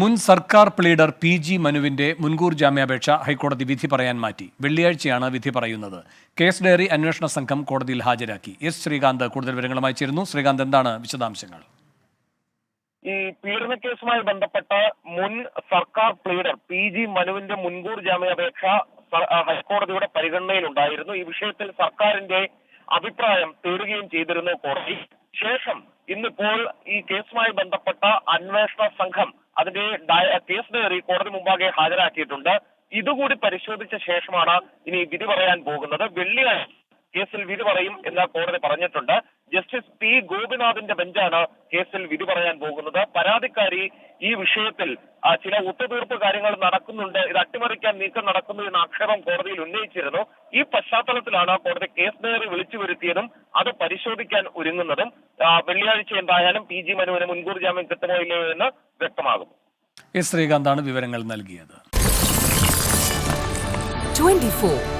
മുൻ സർക്കാർ pleader P G മനുവിന്റെ മുൻകൂർ ജാമ്യാപേക്ഷ ഹൈക്കോടതി വിധി പറയാൻ മാറ്റി. വെള്ളിയാഴ്ചയാണ് വിധി പറയുന്നത്. കേസ് ഡയറി അന്വേഷണ സംഘം കോടതിയിൽ ഹാജരാക്കി. എസ് ശ്രീകാന്ത് കൂടുതൽ വിവരങ്ങളുമായി ചേരുന്നു. ശ്രീകാന്ത് എന്താണ് വിശദാംശങ്ങൾ? ഈ പീഡന കേസുമായി ബന്ധപ്പെട്ട മുൻ സർക്കാർ പ്ലീഡർ പി ജി മനുവിന്റെ മുൻകൂർ ജാമ്യാപേക്ഷ ഹൈക്കോടതിയുടെ പരിഗണനയിലുണ്ടായിരുന്നു. ഈ വിഷയത്തിൽ സർക്കാരിന്റെ അഭിപ്രായം തേടുകയും ചെയ്തിരുന്നു കോടതി. ശേഷം ഇന്നിപ്പോൾ ഈ കേസുമായി ബന്ധപ്പെട്ട അന്വേഷണ സംഘം അതിന്റെ കേസ് ഡയറി കോടതി മുമ്പാകെ ഹാജരാക്കിയിട്ടുണ്ട്. ഇതുകൂടി പരിശോധിച്ച ശേഷമാണ് ഇനി വിധി പറയാൻ പോകുന്നത്. വെള്ളിയാഴ്ച കേസിൽ വിധി പറയും എന്ന് കോടതി പറഞ്ഞിട്ടുണ്ട്. ജസ്റ്റിസ് പി ഗോപിനാഥിന്റെ ബെഞ്ചാണ് കേസിൽ വിധി പറയാൻ പോകുന്നത്. പരാതിക്കാരി ഈ വിഷയത്തിൽ ചില ഒത്തുതീർപ്പ് കാര്യങ്ങൾ നടക്കുന്നുണ്ട്. ഇത് അട്ടിമറിക്കാൻ നീക്കം നടക്കുന്നു എന്ന ആക്ഷേപം കോടതിയിൽ ഉന്നയിച്ചിരുന്നു. ഈ പശ്ചാത്തലത്തിലാണ് കോടതി കേസ് നേരി വിളിച്ചു വരുത്തിയതും അത് പരിശോധിക്കാൻ ഒരുങ്ങുന്നതും വെള്ളിയാഴ്ച എന്തായാലും പി ജി മനുവിന് മുൻകൂർ ജാമ്യം കിട്ടുമോ ഇല്ലയോ എന്ന് വ്യക്തമാകും എസ് ശ്രീകാന്താണ് വിവരങ്ങൾ നൽകിയത്. 24